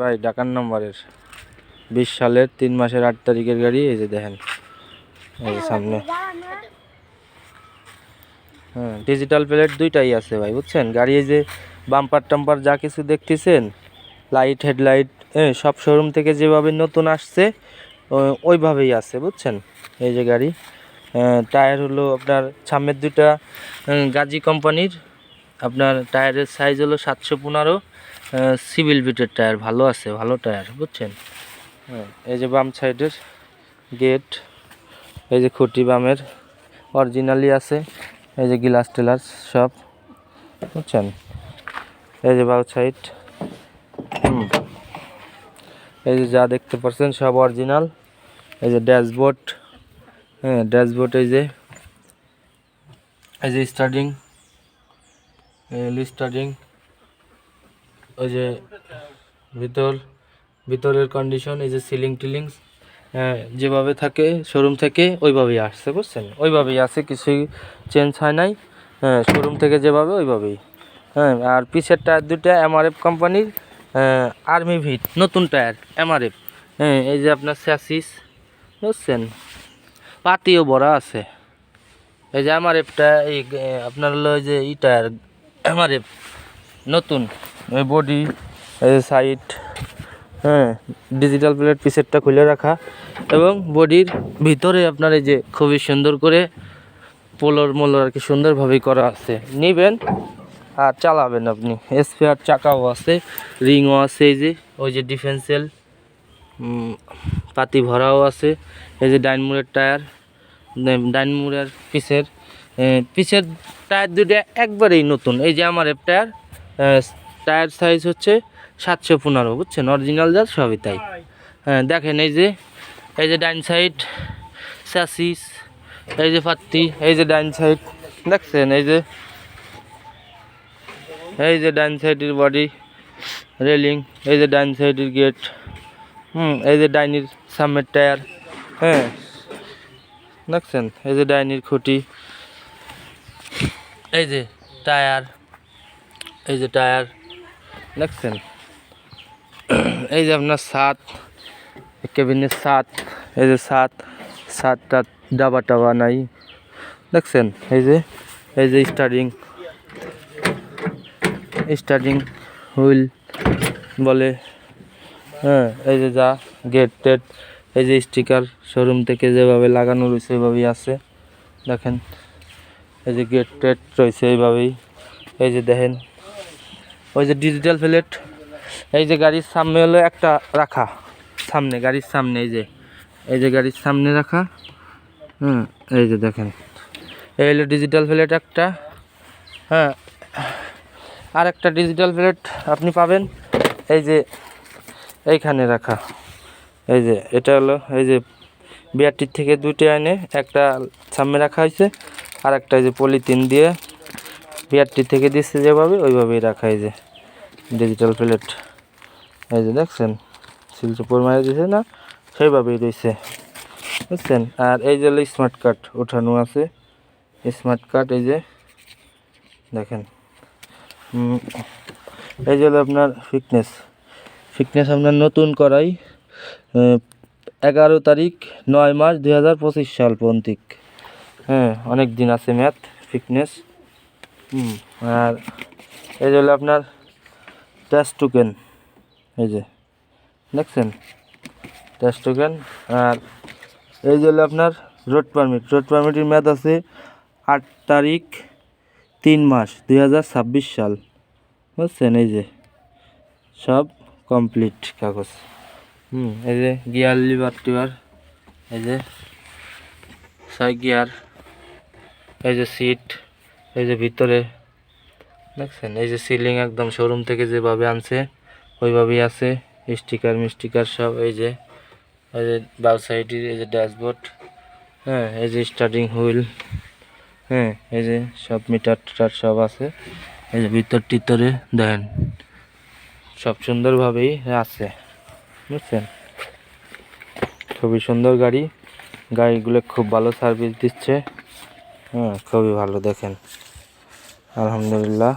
ভাই, ডাকার নম্বরের। বিশ সালের তিন মাসের আট তারিখের গাড়ি, এই যে দেখেন, এই যে সামনে। হ্যাঁ ডিজিটাল প্লেট দুইটাই আছে ভাই, বুঝছেন? গাড়ি এই যে বাম্পার টাম্পার যা কিছু দেখতেছেন লাইট হেডলাইট হ্যাঁ সব শোরুম থেকে যেভাবে নতুন আসছে ওইভাবেই আছে, বুঝছেন? এই যে গাড়ি টায়ার হলো আপনার সামনের দুটা গাজী কোম্পানির আপনার টায়ারের সাইজ হলো সাতশো পনেরো সিভিল বিটের টায়ার, ভালো আছে, ভালো টায়ার, বুঝছেন? হ্যাঁ এই যে বাম সাইডের গেট এই যে খুঁটি বামের অরিজিনালি আছে, এই যে গ্লাস টেলার সব, বুঝছেন? এই যে বাউ সাইড এই যে যা দেখতে পাচ্ছেন সব অরিজিনাল এই যে ড্যাশবোর্ড হ্যাঁ ড্যাশবোর্ড এই যে এই যে স্টার্টিং স্টার্টিং ওই যে ভিতর, ভিতরের কন্ডিশন এই যে সিলিং টিলিং যেভাবে থাকে শোরুম থেকে ওইভাবেই আসছে, বুঝছেন? ওইভাবেই আছে, কিছুই চেঞ্জ হয় নাই। হ্যাঁ শোরুম থেকে যেভাবে, ওইভাবেই। হ্যাঁ আর পিছের টায়ার দুটা এমআরএফ কোম্পানির আর্মি ভিট নতুন টায়ার এমআরএফ হ্যাঁ এই যে আপনার স্যাসিস বুঝছেন? পাতিও বড়া আছে। এই যে এমআরএফটা এই আপনার হলো ওই যে ই টায়ার এমআরএফ নতুন এই বডি সাইড হ্যাঁ ডিজিটাল প্লেট পিসেরটা খুলে রাখা এবং বডির ভিতরে আপনার এই যে খুবই সুন্দর করে পোলোর মোলর আর কি সুন্দরভাবেই করা আছে। নেবেন আর চালাবেন আপনি। স্পেয়ার চাকাও আছে, রিংও আছে, এই যে, ওই যে ডিফেন্সেল পাতি ভরাও আছে, এই যে ডাইনমুরের টায়ার ডাইনমুরের পিসের পিছের টায়ার দুটো একবারেই নতুন। এই যে আমার এফ টায়ার টায়ার সাইজ হচ্ছে সাতশো পনেরো, বুঝছেন? অরিজিনাল যা, সবই তাই। হ্যাঁ দেখেন এই যে এই যে ডাইন সাইড স্যাসিস এই যে পাত্তি এই যে ডাইন সাইড দেখছেন? এই যে এই যে ডাইন সাইডের বডি রেলিং এই যে ডাইন সাইডের গেট হুম, এই যে ডাইনির সামনের টায়ার হ্যাঁ দেখছেন? এই যে ডাইনির খুঁটি এই যে টায়ার, এই যে টায়ার। দেখছেন? এই যে আপনার সাত কেবিনের সাত এই যে সাত সাতটা ডাবা টাবা নাই। দেখছেন? এই যে এই যে স্টারিং স্টার্টিং হুইল বলে। হ্যাঁ এই যে যা গেট টেট, এই যে স্টিকার শোরুম থেকে যেভাবে লাগানো রয়েছে ওইভাবেই আছে। দেখেন? এই যে গেট টেট রয়েছে এইভাবেই। এই যে দেখেন, ওই যে ডিজিটাল প্লেট এই যে গাড়ির সামনে হলো একটা রাখা, সামনে, গাড়ির সামনে, এই যে এই যে গাড়ির সামনে রাখা, হুম, এই যে দেখেন। এই হলো ডিজিটাল প্লেট একটা হ্যাঁ আর একটা ডিজিটাল প্লেট আপনি পাবেন, এই যে এইখানে রাখা। এই যে, এটা হলো, এই যে বিআরটির থেকে দুইটা এনে একটা সামনে রাখা হয়েছে। আর একটা যে পলিথিন দিয়ে বিআরটি থেকে দিচ্ছে যেভাবে, ওইভাবেই রাখা এই যে ডিজিটাল প্লেট এই যে দেখছেন শিলচুপুর মারা দিয়েছে না, সেইভাবেই রয়েছে। বুঝছেন? আর এই যে স্মার্ট কার্ড ওঠানো আছে স্মার্ট কার্ড এই যে, দেখেন। এই যে আপনার ফিটনেস ফিটনেস আপনার নতুন করাই এগারো তারিখ, নয় মাস দুই সাল পন্থিক। হ্যাঁ অনেক দিন আছে ম্যাথ, ফিটনেস। হুম, আর এই যে হলো আপনার টেস্ট টোকেন এই যে, দেখছেন? টেস্ট টোকেন আর এই যে হলো আপনার রোড পারমিট রোড পারমিটের মেয়াদ আছে আট তারিখ তিন মাস দুই হাজার ছাব্বিশ সাল। বুঝছেন? এই যে, সব কমপ্লিট কাগজ। হুম, এই যে গিয়ার লিভার টিভার এই যে, ছয় গিয়ার এই যে সিট এই যে ভিতরে, দেখছেন? এই যে সিলিং একদম শোরুম থেকে যেভাবে আনছে, ওইভাবেই আছে। স্টিকার মিস্টিকার সব, এই যে এই যে বাউ সাইডের এই যে ড্যাশবোর্ড হ্যাঁ এই যে স্টার্টিং হুইল হ্যাঁ এই যে সব মিটার টিটার সব আছে। এই যে ভিতর টিতরে, দেখেন, সব সুন্দরভাবেই আছে। বুঝছেন? খুবই সুন্দর গাড়ি। গাড়িগুলো খুব ভালো সার্ভিস দিচ্ছে। হ্যাঁ খুবই ভালো দেখেন। আলহামদুলিল্লাহ।